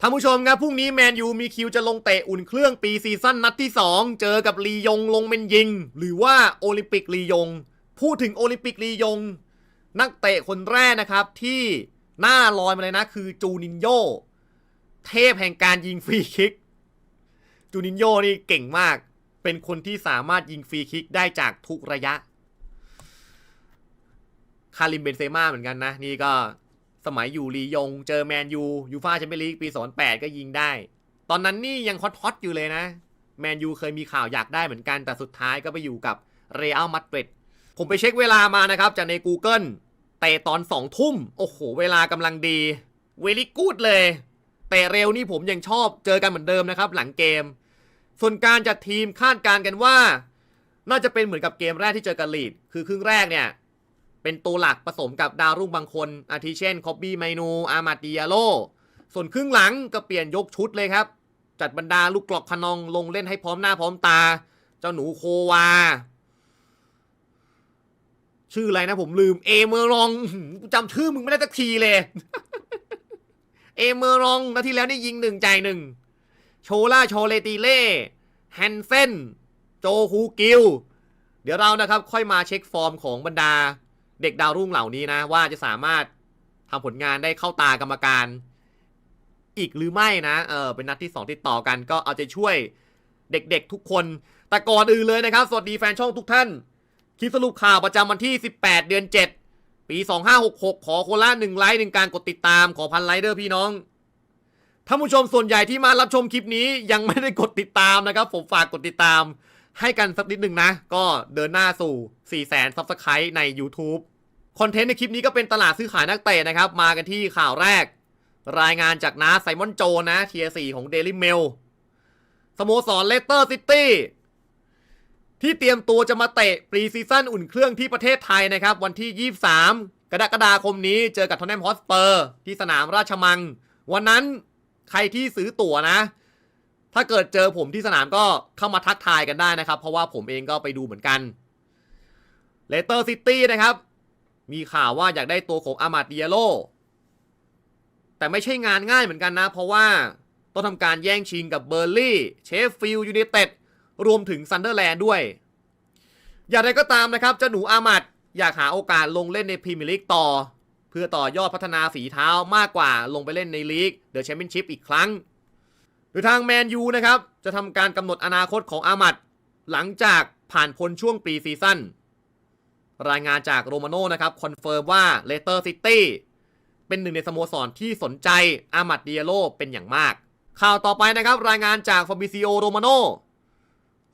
ท่านผู้ชมครับพรุ่งนี้แมนยูมีคิวจะลงเตะอุ่นเครื่องปีซีซั่นนัดที่ 2 เจอกับลียงลงเมนยิง หรือว่าโอลิมปิกลียง พูดถึงโอลิมปิกลียง นักเตะคนแรกนะครับที่หน้าลอยมาเลยนะคือจูนินโยเทพแห่งการยิงฟรีคิก จูนินโยนี่เก่งมาก เป็นคนที่สามารถยิงฟรีคิกได้จากทุกระยะ คาริมเบนเซม่าเหมือนกันนะ นี่ก็ สมัยอยู่ลียง เจอแมนยูยูฟ่าแชมเปี้ยนลีกปี2008ก็ยิงได้ ตอนนั้นนี่ยังฮอตๆอยู่เลยนะ แมนยูเคยมีข่าวอยากได้เหมือนกัน แต่สุดท้ายก็ไปอยู่กับเรอัลมาดริดผมไปเช็คเวลามานะครับ จากใน Google เตะตอน2ทุ่ม โอ้โห เวลากำลังดี เวลี่กูดเลยเตะเร็วนี่ผมยังชอบเจอกันเหมือนเดิมนะครับ หลังเกม ส่วนการจัดทีมคาดการณ์กันว่า น่าจะเป็นเหมือนกับเกมแรกที่เจอกันลีด คือครึ่งแรกเนี่ย เป็นตัวหลักผสมกับดาวรุ่งบางคน อาทิเช่นคอบบี้ไมนูอามาดิยาโล ส่วนครึ่งหลังก็เปลี่ยนยกชุดเลยครับ จัดบรรดาลูกกรอกพนองลงเล่นให้พร้อมหน้าพร้อมตา เจ้าหนูโควา ชื่ออะไรนะผมลืมเอเมอรองจำชื่อมึงไม่ได้สักทีเลย เอเมอรองนาทีแล้วนี่ยิงหนึ่งใจหนึ่งโชล่าโชเลติเล่แฮนเซนโจฮูกิลเดี๋ยวเรานะครับค่อยมาเช็คฟอร์มของบรรดา เด็กดาวรุ่งเหล่านี้นะ ว่าจะสามารถทำผลงานได้เข้าตากรรมการ อีกหรือไม่นะเออเป็นนัดที่ 2 ติดต่อกัน ก็เอาใจช่วยเด็กๆทุกคน แต่ก่อนอื่นเลยนะครับ สวัสดีแฟนช่องทุกท่านคลิปสรุปข่าวประจำวันที่ 18 เดือน 7 ปี 2566 ขอโคนละ1ไลค์หนึ่งการกดติดตามขอพันไลค์เด้อพี่น้องท่านผู้ชมส่วนใหญ่ที่มารับชมคลิปนี้ยังไม่ได้กดติดตามนะครับ ผมฝากกดติดตาม ให้กันสักนิดหนึ่งนะ ก็เดินหน้าสู่4 0 0 0 0 0ซับสไครต์ใน YouTube คอนเทนต์ในคลิปนี้ก็เป็นตลาดซื้อขายนักเตะนะครับ มากันที่ข่าวแรก รายงานจากน้าไซมอนโจนะเทีย4ของ Daily Mail สโมสรเลสเตอร์ซิตี้ที่เตรียมตัวจะมาเตะปรีซีซั่นอุ่นเครื่องที่ประเทศไทยนะครับ วันที่ 23 กรกฎาคมนี้เจอกับทอนแนมฮอสเปอร์ ที่สนามราชมัง วันนั้นใครที่ซื้อตั๋วนะ ถ้าเกิดเจอผมที่สนามก็เข้ามาทักทายกันได้นะครับ เพราะว่าผมเองก็ไปดูเหมือนกันเลสเตอร์ซิตี้นะครับ มีข่าวว่าอยากได้ตัวของอามาดิยาโลแต่ไม่ใช่งานง่ายเหมือนกันนะ เพราะว่าต้องทำการแย่งชิงกับเบอร์ลี่เชฟฟิลด์ยูไนเต็ดรวมถึงซันเดอร์แลนด์ด้วย อย่างไรก็ตามนะครับเจ้าหนูอามัดอยากหาโอกาสลงเล่นในพรีเมียร์ลีกต่อ เพื่อต่อยอดพัฒนาฝีเท้ามากกว่าลงไปเล่นในลีกเดอะแชมเปี้ยนชิพอีกครั้ง โดยทางแมนยูนะครับ จะทำการกำหนดอนาคตของอามัดหลังจากผ่านพ้นช่วงปีซีซั่นรายงานจากโรมาโน่นะครับ คอนเฟิร์มว่าเลสเตอร์ซิตี้เป็นหนึ่งในสโมสรที่สนใจอามัดเดียโลเป็นอย่างมาก ข่าวต่อไปนะครับ รายงานจากฟาบิซิโอโรมาโน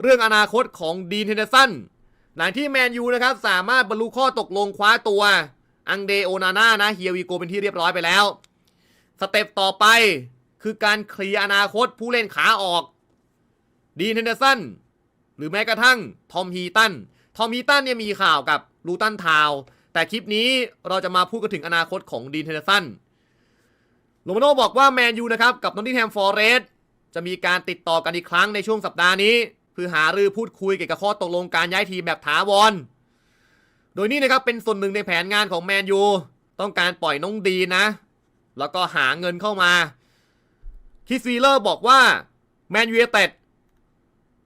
เรื่องอนาคตของดีนเฮนเดสันหลังที่แมนยูนะครับ สามารถบรรลุข้อตกลงคว้าตัวอังเดโอนาน่านะเฮียวีโกเป็นที่เรียบร้อยไปแล้ว สเต็ปต่อไป คือการเคลียร์อนาคตผู้เล่นขาออกดีนเฮนเดอร์สันหรือแม้กระทั่งทอมฮีตันทอมฮีตันเนี่ยมีข่าวกับลูตันทาวแต่คลิปนี้เราจะมาพูดกันถึงอนาคตของดีนเฮนเดอร์สันโรมาโนบอกว่าแมนยูนะครับกับนอตติงแฮมฟอร์เรสจะมีการติดต่อกันอีกครั้งในช่วงสัปดาห์นี้ เพื่อหารือพูดคุยเกี่ยวกับข้อตกลงการย้ายทีมแบบถาวร โดยนี่นะครับเป็นส่วนหนึ่งในแผนงานของแมนยูต้องการปล่อยน้องดีนะ แล้วก็หาเงินเข้ามา คิสวีเลอร์บอกว่าแมนยูเต็ด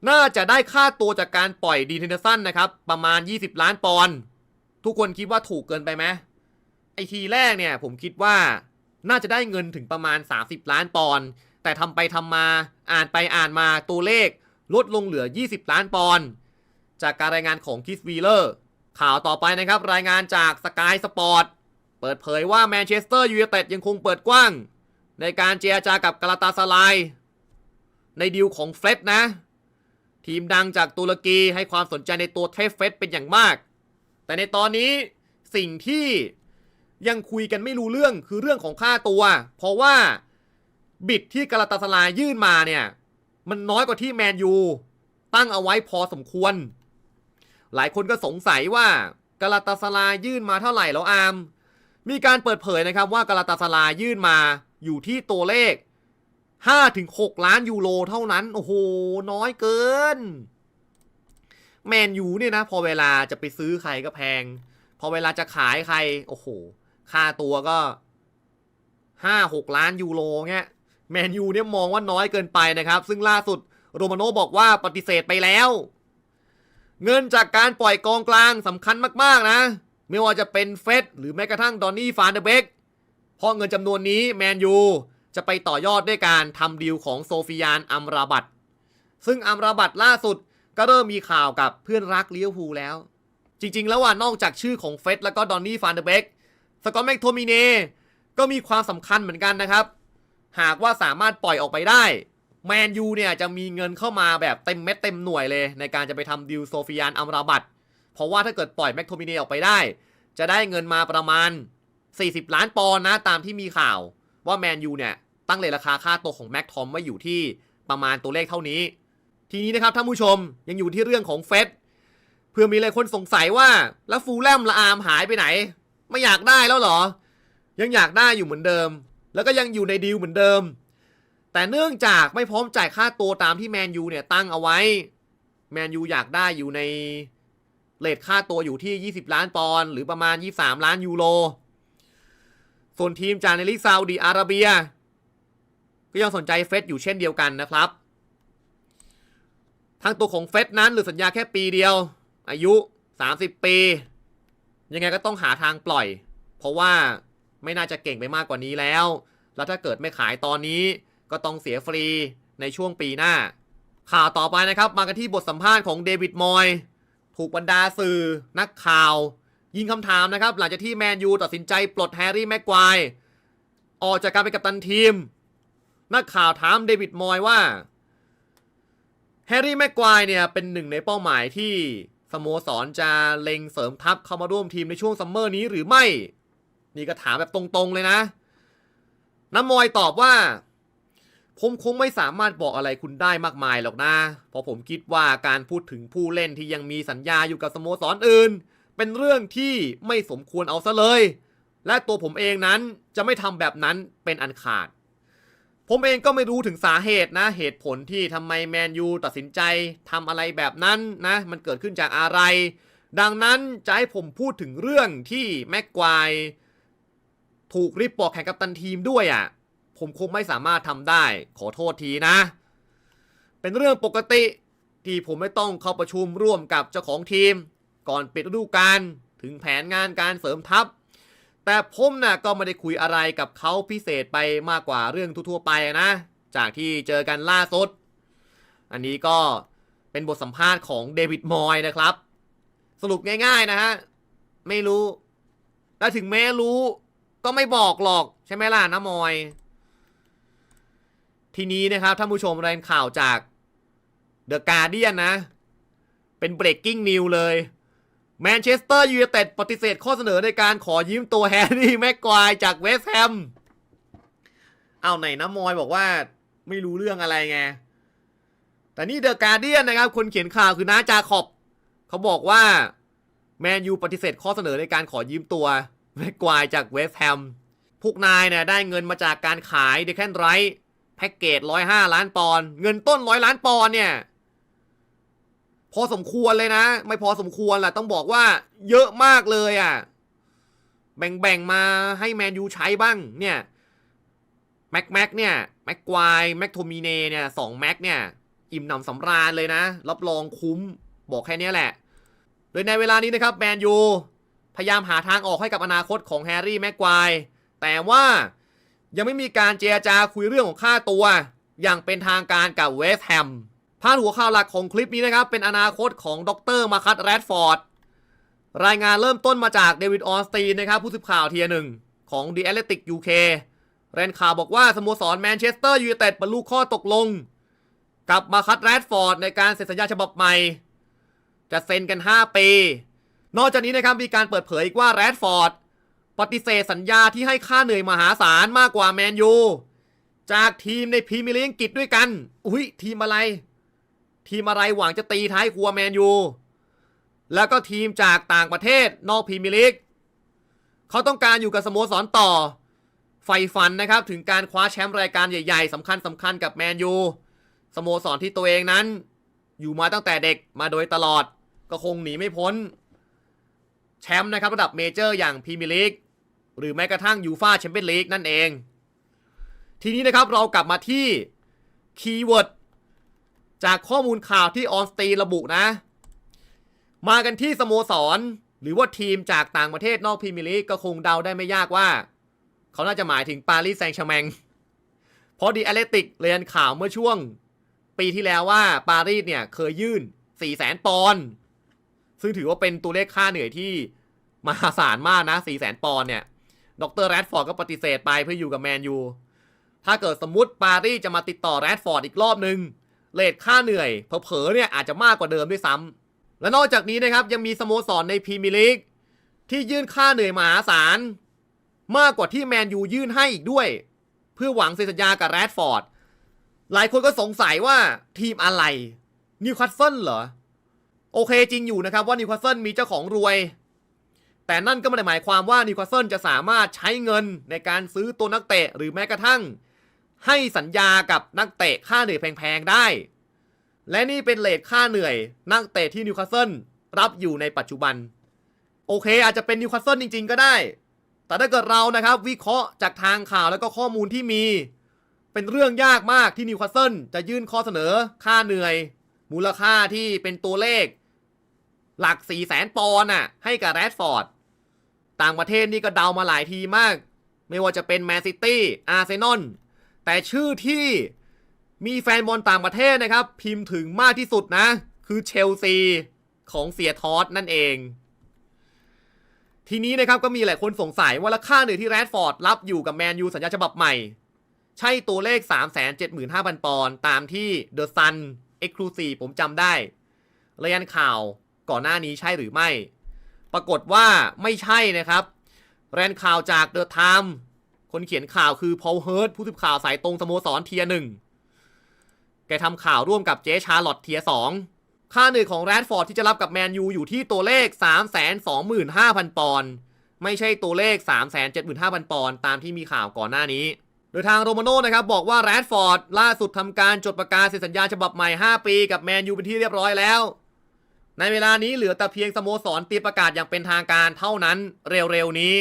น่าจะได้ค่าตัวจากการปล่อยดีเทนเดอร์สันนะครับ ประมาณ 20 ล้านปอนด์ทุกคนคิดว่าถูกเกินไปไหมไอทีแรกเนี่ยผมคิดว่าน่าจะได้เงินถึงประมาณ 30 ล้านปอนด์แต่ทำไปทำมาอ่านไปอ่านมาตัวเลขลดลงเหลือ 20 ล้านปอนด์จากการรายงานของคิสวีเลอร์ข่าวต่อไปนะครับ รายงานจากสกายสปอร์ตเปิดเผยว่าแมนเชสเตอร์ยูไนเต็ดยังคงเปิดกว้าง ในการเจรจากับกาลาตาสลาย ในดีลของเฟร็ดนะ ทีมดังจากตุรกีให้ความสนใจในตัวเทฟเฟสเป็นอย่างมาก แต่ในตอนนี้สิ่งที่ยังคุยกันไม่รู้เรื่องคือเรื่องของค่าตัว เพราะว่าบิดที่กาลาตาสลายยื่นมาเนี่ย มันน้อยกว่าที่แมนยูตั้งเอาไว้พอสมควร หลายคนก็สงสัยว่ากาลาตาสลายยื่นมาเท่าไหร่แล้วอามมีการเปิดเผยนะครับว่ากาลาตาสลายยื่นมาอยู่ที่ตัวเลข 5-6 ล้านยูโรเท่านั้น โอ้โห น้อยเกิน แมนยูเนี่ยนะ พอเวลาจะไปซื้อใครก็แพง พอเวลาจะขายใคร โอ้โห ค่าตัวก็5-6ล้านยูโรเงี้ยแมนยูเนี่ยมองว่าน้อยเกินไปนะครับ ซึ่งล่าสุดโรมาโนบอกว่าปฏิเสธไปแล้ว เงินจากการปล่อยกองกลางสำคัญมาก ๆ นะ ไม่ว่าจะเป็นเฟสหรือแม้กระทั่งดอนนี่ฟานเดเบก เพราะเงินจำนวนนี้แมนยูจะไปต่อยอดด้วยการทำดีลของโซฟิยานอัมราบัตซึ่งอัมราบัตล่าสุดก็เริ่มมีข่าวกับเพื่อนรักเลี้ยวภูแล้ว จริง ๆ แล้วว่านอกจากชื่อของเฟสแล้วก็ดอนนี่ฟานเดเบกสกอตแมกโทมิเนก็มีความสำคัญเหมือนกันนะครับ หากว่าสามารถปล่อยออกไปได้แมนยูเนี่ยจะมีเงินเข้ามาแบบเต็มเม็ดเต็มหน่วยเลย ในการจะไปทำดิวโซฟิยานอัมราบัตเพราะว่าถ้าเกิดปล่อยแม็กโทมิเนออกไปได้ จะได้เงินมาประมาณ 40 ล้านปอนด์นะตามที่มีข่าวว่าแมนยูเนี่ยตั้งเลทราคาค่าตัวของแม็กทอมไว้อยู่ที่ประมาณตัวเลขเท่านี้ ทีนี้นะครับท่านผู้ชมยังอยู่ที่เรื่องของเฟสเพื่อมีหลายคนสงสัยว่าแล้วฟูลแลมละอามหายไปไหน ไม่อยากได้แล้วหรอ ยังอยากได้อยู่เหมือนเดิม แล้วก็ยังอยู่ในดีลเหมือนเดิม แต่เนื่องจากไม่พร้อมจ่ายค่าตัวตามที่แมนยูเนี่ยตั้งเอาไว้แมนยูอยากได้อยู่ในเลทค่าตัวอยู่ที่ 20 ล้านปอนด์หรือประมาณ 23 ล้านยูโร ส่วนทีมจากในลีกซาอุดีอาระเบีย ก็ยังสนใจเฟสอยู่เช่นเดียวกันนะครับทางตัวของเฟสนั้นหรือสัญญาแค่ปีเดียว อายุ 30 ปี ยังไงก็ต้องหาทางปล่อย เพราะว่าไม่น่าจะเก่งไปมากกว่านี้แล้ว แล้วถ้าเกิดไม่ขายตอนนี้ก็ต้องเสียฟรีในช่วงปีหน้า ข่าวต่อไปนะครับ มากันที่บทสัมภาษณ์ของเดวิดมอย ถูกบรรดาสื่อ นักข่าว ยิงคำถามนะครับ หลังจากที่แมนยูตัดสินใจปลดแฮร์รี่แม็กควายออกจากการเป็นกัปตันทีม นักข่าวถามเดวิดมอยว่าแฮร์รี่แม็กควายเนี่ยเป็นหนึ่งในเป้าหมายที่สโมสรจะเล็งเสริมทัพเข้ามาร่วมทีมในช่วงซัมเมอร์นี้หรือไม่ นี่ก็ถามแบบตรงๆเลยนะน้ำมอยตอบว่า ผมคงไม่สามารถบอกอะไรคุณได้มากมายหรอกนะ เพราะผมคิดว่าการพูดถึงผู้เล่นที่ยังมีสัญญาอยู่กับสโมสรออื่น เป็นเรื่องที่ไม่สมควรเอาซะเลย และตัวผมเองนั้นจะไม่ทำแบบนั้นเป็นอันขาด ผมเองก็ไม่รู้ถึงสาเหตุนะ เหตุผลที่ทำไมแมนยูตัดสินใจทำอะไรแบบนั้นนะ มันเกิดขึ้นจากอะไร ดังนั้นจะให้ผมพูดถึงเรื่องที่แม็กควายถูกริบปอกแข่งกับตันทีมด้วยอะ่ะ ผมคงไม่สามารถทำได้ ขอโทษทีนะ เป็นเรื่องปกติที่ผมไม่ต้องเข้าประชุมร่วมกับเจ้าของทีม ก่อนปิดฤดูกาลถึงแผนงานการเสริมทัพ แต่ผมนะ่ะก็ไม่ได้คุยอะไรกับเขาพิเศษไปมากกว่าเรื่องทั่วๆไปนะ จากที่เจอกันล่าสุด อันนี้ก็เป็นบทสัมภาษณ์ของเดวิดมอยนะครับ สรุปง่าย ๆนะฮะ ไม่รู้ และถึงแม้รู้ก็ไม่บอกหรอกใช่ไหมล่ะน้ามอย ทีนี้นะครับท่านผู้ชมรายงานข่าวจาก The Guardian นะ เป็น breaking news เลย แมนเชสเตอร์ยูไนเต็ดปฏิเสธข้อเสนอในการขอยืมตัวแฮร์รี่แม็กควายจากเวสต์แฮม เอาไหนนะมอยบอกว่าไม่รู้เรื่องอะไรไง แต่นี่เดอะการเดียนนะครับ คนเขียนข่าวคือน้าจาขอบ เขาบอกว่า แมนยูปฏิเสธข้อเสนอในการขอยืมตัวแม็กควายจากเวสต์แฮม พวกนายเนี่ยได้เงินมาจากการขายเดคแคนไรท์แพ็กเกจร้อยห้าล้านปอนด์ เงินต้นร้อยล้านปอนด์เนี่ย พอสมควรเลยนะ ไม่พอสมควรแหละต้องบอกว่า เยอะมากเลยอะ แบ่งๆมาให้แมนยูใช้บ้างเนี่ยแม็กแม็กเนี่ยแม็กควายแม็กโทมิเนเนี่ยสองแม็กเนี่ยอิ่มหนำสำราญเลยนะ รับรองคุ้มบอกแค่นี้แหละ โดยในเวลานี้นะครับแมนยูพยายามหาทางออกให้กับอนาคตของแฮร์รี่แม็กควายแต่ว่ายังไม่มีการเจรจาคุยเรื่องของค่าตัว อย่างเป็นทางการกับเวสต์แฮมาดหัวข่าวหลักของคลิปนี้นะครับ เป็นอนาคตของดรมาคัตแรดฟอร์ด รายงานเริ่มต้นมาจากเดวิดออสตีนนะครับ ผู้สื่อข่าวเทียหนึ่งของ The Athletic UK รายนข่าวบอกว่าสโมสรแมนเชสเตอร์ยูไนเต็ดบรรลุข้อตกลง กับมาคัตแรดฟอร์ดในการเซ็นสัญญาฉบับใหม่ จะเซ็นกัน 5 ปี นอกจากนี้นะครับมีการเปิดเผยอีกว่าแรดฟอร์ดปฏิเสธสัญญาที่ให้ค่าเหนื่อยมหาศาลมากกว่าแมนยูจากทีมในพรีเมียร์ลีกอังกฤษด้วยกัน อุ้ยทีมอะไร ทีมอะไรหวังจะตีท้ายครัวแมนยูแล้วก็ทีมจากต่างประเทศนอกพรีเมียร์ลีกเขาต้องการอยู่กับสโมสรต่อ ไฟฝันนะครับ ถึงการคว้าแชมป์รายการใหญ่ๆสำคัญสำคัญกับแมนยูสโมสรที่ตัวเองนั้น อยู่มาตั้งแต่เด็กมาโดยตลอด ก็คงหนีไม่พ้น แชมป์นะครับระดับเมเจอร์อย่างพรีเมียร์ลีกหรือแม้กระทั่งยูฟาแชมเปี้ยนลีกนั่นเอง ทีทีนี้นะครับเรากลับมาที่คีย์เวิร์ด จากข้อมูลข่าวที่ออสตีระบุนะ มากันที่สโมสร หรือว่าทีมจากต่างประเทศนอกพรีเมียร์ลีกก็คงเดาได้ไม่ยากว่า เขาน่าจะหมายถึงปารีสแซงต์แชร์แมงเพราะดีแอตเลติกเรียนข่าวเมื่อช่วง ปีที่แล้วว่าปารีสเนี่ยเคยยื่น4 0 0แสนปอนด์ซึ่งถือว่าเป็นตัวเลขค่าเหนื่อยที่มหาศาลมากนะ4 0 0แสนปอนด์เนี่ย ดรแรดฟอร์ดก็ปฏิเสธไปเพื่ออยู่กับแมนยู ถ้าเกิดสมมติปารีสจะมาติดต่อแรดฟอร์ดอีกรอบหนึ่ง เลทค่าเหนื่อยเผลอๆเนี่ยอาจจะมากกว่าเดิมด้วยซ้ำและนอกจากนี้นะครับยังมีสโมสรในพรีเมียร์ลีกที่ยื่นค่าเหนื่อยมหาศาลมากกว่าที่แมนยูยื่นให้อีกด้วย เพื่อหวังเซ็นสัญญากับแรดฟอร์ดหลายคนก็สงสัยว่าทีมอะไรนิวคาสเซิลเหรอ โอเคจริงอยู่นะครับว่านิวคาสเซิลมีเจ้าของรวย แต่นั่นก็ไม่ได้หมายความว่านิวคาสเซิลจะสามารถใช้เงินในการซื้อตัวนักเตะหรือแม้กระทั่ง ให้สัญญากับนักเตะค่าเหนื่อยแพงๆได้ และนี่เป็นเลทค่าเหนื่อย นักเตะที่นิวคาสเซิลรับอยู่ในปัจจุบัน โอเค อาจจะเป็นนิวคาสเซิลจริง ๆ ก็ได้ แต่ถ้าเกิดเรานะครับวิเคราะห์จากทางข่าวแล้วก็ข้อมูลที่มี เป็นเรื่องยากมากที่นิวคาสเซิลจะยื่นข้อเสนอค่าเหนื่อย มูลค่าที่เป็นตัวเลข หลัก4ี่แสนปอนด์น่ะให้กับแรดฟอร์ดต่างประเทศนี่ก็เดามาหลายทีมาก ไม่ว่าจะเป็นแมนซิตี้อาร์เซนอล แต่ชื่อที่มีแฟนบอลต่างประเทศนะครับ พิมพ์ถึงมากที่สุดนะ คือเชลซีของเสียทอสนั่นเอง ทีนี้นะครับก็มีหลายคนสงสัยว่าราคาเหนื่อที่แรดฟอร์ดรับอยู่กับแมนยูสัญญาฉบับใหม่ ใช่ตัวเลข 375,000 ปอนด์ตามที่เดอะซันเอ็กซ์คลูซีผมจำได้รายงานข่าวก่อนหน้านี้ใช่หรือไม่ ปรากฏว่าไม่ใช่นะครับ แรนข่าวจากเดอะไทม์ คนเขียนข่าวคือพอลเฮิร์ตผู้สื่อข่าวสายตรงสโมสรเทียหนึ่งแกทำข่าวร่วมกับเจชาร์ลอตเทียสองค่าเหนื่อยของแรดฟอร์ดที่จะรับกับแมนยูอยู่ที่ตัวเลข 325,000 ปอนด์ไม่ใช่ตัวเลข 375,000 ปอนด์ตามที่มีข่าวก่อนหน้านี้ โดยทางโรมาโน่นะครับบอกว่าแรดฟอร์ดล่าสุดทำการจดประกาศเซ็นสัญญาฉบับใหม่ 5 ปี กับแมนยูเป็นที่เรียบร้อยแล้ว ในเวลานี้เหลือแต่เพียงสโมสรตีประกาศอย่างเป็นทางการเท่านั้นเร็วๆนี้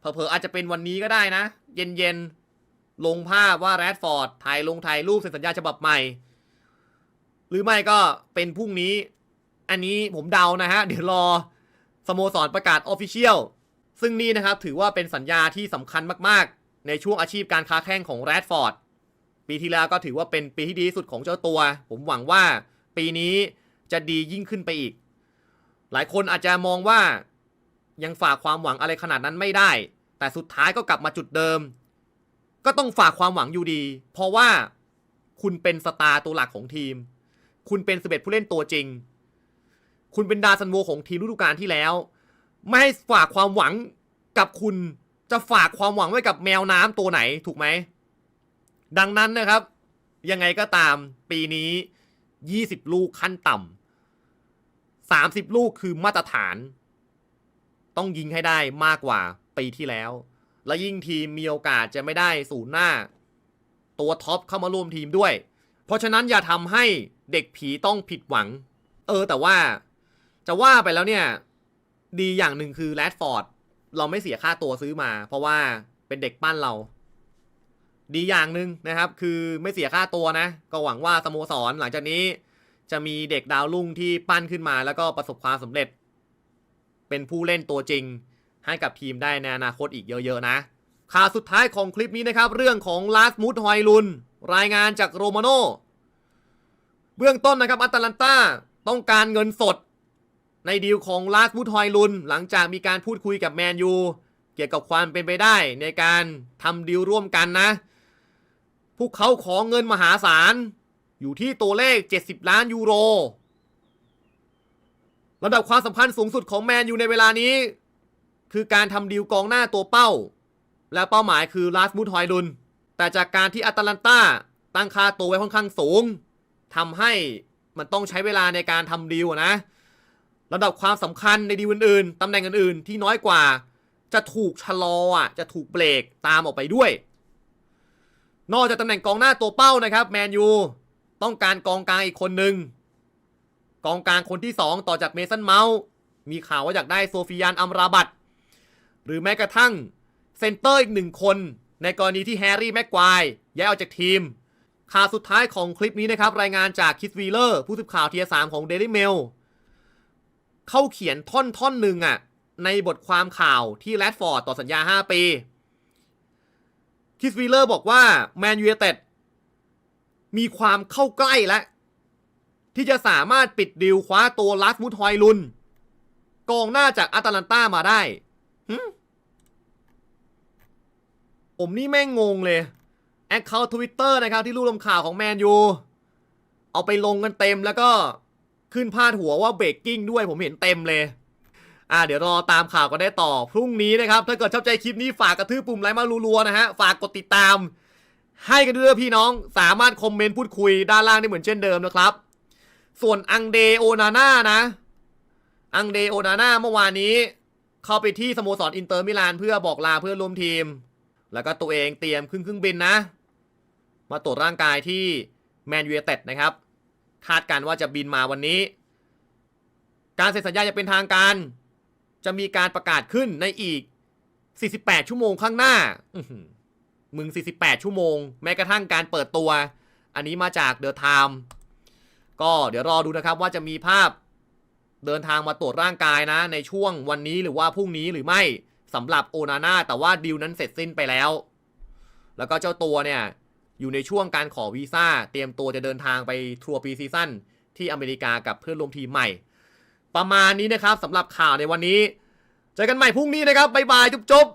เผลอๆอาจจะเป็นวันนี้ก็ได้นะ เย็นๆ ลงภาพว่าแรดฟอร์ดถ่ายลงถ่ายรูปเซ็นสัญญาฉบับใหม่ หรือไม่ก็เป็นพรุ่งนี้ อันนี้ผมเดานะฮะ เดี๋ยวรอสโมสรประกาศออฟฟิเชียลซึ่งนี่นะครับถือว่าเป็นสัญญาที่สำคัญมากๆ ในช่วงอาชีพการค้าแข่งของแรดฟอร์ดปีที่แล้วก็ถือว่าเป็นปีที่ดีที่สุดของเจ้าตัว ผมหวังว่าปีนี้จะดียิ่งขึ้นไปอีก หลายคนอาจจะมองว่ายังฝากความหวังอะไรขนาดนั้นไม่ได้ แต่สุดท้ายก็กลับมาจุดเดิม ก็ต้องฝากความหวังอยู่ดี เพราะว่าคุณเป็นสตาร์ตัวหลักของทีม คุณเป็นสเบ็ดผู้เล่นตัวจริง คุณเป็นดาซันโวของทีมฤดูกาลที่แล้ว ไม่ให้ฝากความหวังกับคุณจะฝากความหวังไว้กับแมวน้ำตัวไหนถูกไหม ดังนั้นนะครับ ยังไงก็ตามปีนี้ 20 ลูกขั้นต่ำ30 ลูกคือมาตรฐาน ต้องยิงให้ได้มากกว่า ปีที่แล้ว และยิ่งทีมมีโอกาสจะไม่ได้ศูนย์หน้า ตัวท็อปเข้ามาร่วมทีมด้วย เพราะฉะนั้นอย่าทำให้เด็กผีต้องผิดหวัง เออแต่ว่าจะว่าไปแล้วเนี่ย ดีอย่างหนึ่งคือแรดฟอร์ดเราไม่เสียค่าตัวซื้อมา เพราะว่าเป็นเด็กปั้นเรา ดีอย่างหนึ่งนะครับ คือไม่เสียค่าตัวนะ ก็หวังว่าสโมสรหลังจากนี้จะมีเด็กดาวรุ่งที่ปั้นขึ้นมาแล้วก็ประสบความสำเร็จ เป็นผู้เล่นตัวจริง ให้กับทีมได้ในอนาคตอีกเยอะๆนะ ข่าวสุดท้ายของคลิปนี้นะครับ เรื่องของลาสมุดฮอยลุน รายงานจากโรมาโนเบื้องต้นนะครับอัตแลนตาต้องการเงินสด ในดีลของลาสมุดฮอยลุน หลังจากมีการพูดคุยกับแมนยูเกี่ยวกับความเป็นไปได้ในการทำดีลร่วมกันนะ พวกเขาขอเงินมหาศาลอยู่ที่ตัวเลข 70 ล้านยูโรระดับความสำคัญสูงสุดของแมนยูในเวลานี้ คือการทำดีลกองหน้าตัวเป้า และเป้าหมายคือลาสมุดฮอยลุน แต่จากการที่อัตแลนตาตั้งค่าตัวไว้ค่อนข้างสูงทำให้มันต้องใช้เวลาในการทำดีลนะระดับความสำคัญในดีลอื่นๆตำแหน่งอื่นๆ ที่น้อยกว่า จะถูกชะลออะจะถูกเบรกตามออกไปด้วย นอกจากตำแหน่งกองหน้าตัวเป้านะครับแมนยูต้องการกองกลางอีกคนหนึ่งกองกลางคนที่ 2 ต่อจากเมสันเมาส์มีข่าวว่าอยากได้โซฟิยานอัมราบัต หรือแม้กระทั่งเซนเตอร์อีกหนึ่งคน ในกรณีที่แฮร์รี่แม็กควายย้ายออกจากทีม ข่าวสุดท้ายของคลิปนี้นะครับ รายงานจากคิสวีเลอร์ผู้สื่อข่าวเทียสามของ Daily Mail เขาเขียนท่อนท่อนหนึ่งอะในบทความข่าวที่แรดฟอร์ดต่อสัญญา 5 ปีคิสวีเลอร์บอกว่าแมนยู i เต็ดมีความเข้าใกล้แล้วที่จะสามารถปิดดีลคว้าตัวลัสมุทฮอยลุน กองหน้าจากอาตาลันตามาได้ ผมนี่แม่งงงเลยแอคเคาท์ทวิตเตอร์นะครับที่รูปลงข่าวของแมนยูเอาไปลงกันเต็มแล้วก็ขึ้นพาดหัวว่าเบรกกิ้งด้วยผมเห็นเต็มเลย อ่า เดี๋ยวรอตามข่าวกันได้ต่อ พรุ่งนี้นะครับ ถ้าเกิดชอบใจคลิปนี้ฝากกระทืบปุ่มไลค์มารัวๆนะฮะ ฝากกดติดตาม ให้กันด้วยพี่น้องสามารถคอมเมนต์พูดคุยด้านล่างได้เหมือนเช่นเดิมนะครับ ส่วนอังเดโอนาน่านะ อังเดโอนาน่าเมื่อวานนี้ เข้าไปที่สโมสรอินเตอร์มิลานเพื่อบอกลาเพื่อนร่วมทีม แล้วก็ตัวเองเตรียมขึ้นเครื่องบินนะ มาตรวจร่างกายที่แมนยู i เต็ดนะครับ คาดการณ์ว่าจะบินมาวันนี้ การเซ็นสัญญาจะเป็นทางการ จะมีการประกาศขึ้นในอีก 48 ชั่วโมงข้างหน้าอืมึง 48 ชั่วโมง แม้กระทั่งการเปิดตัว อันนี้มาจากเดอะไทม์ก็เดี๋ยวรอดูนะครับว่าจะมีภาพ เดินทางมาตรวจร่างกายนะ ในช่วงวันนี้หรือว่าพรุ่งนี้หรือไม่สำหรับโอนาน่าแต่ว่าดีลนั้นเสร็จสิ้นไปแล้ว แล้วก็เจ้าตัวเนี่ย อยู่ในช่วงการขอวีซ่า เตรียมตัวจะเดินทางไปทัวร์ปีซีซั่นที่อเมริกากับเพื่อนร่วมทีมใหม่ ประมาณนี้นะครับสำหรับข่าวในวันนี้ เจอกันใหม่พรุ่งนี้นะครับบ๊ายบายจุ๊บ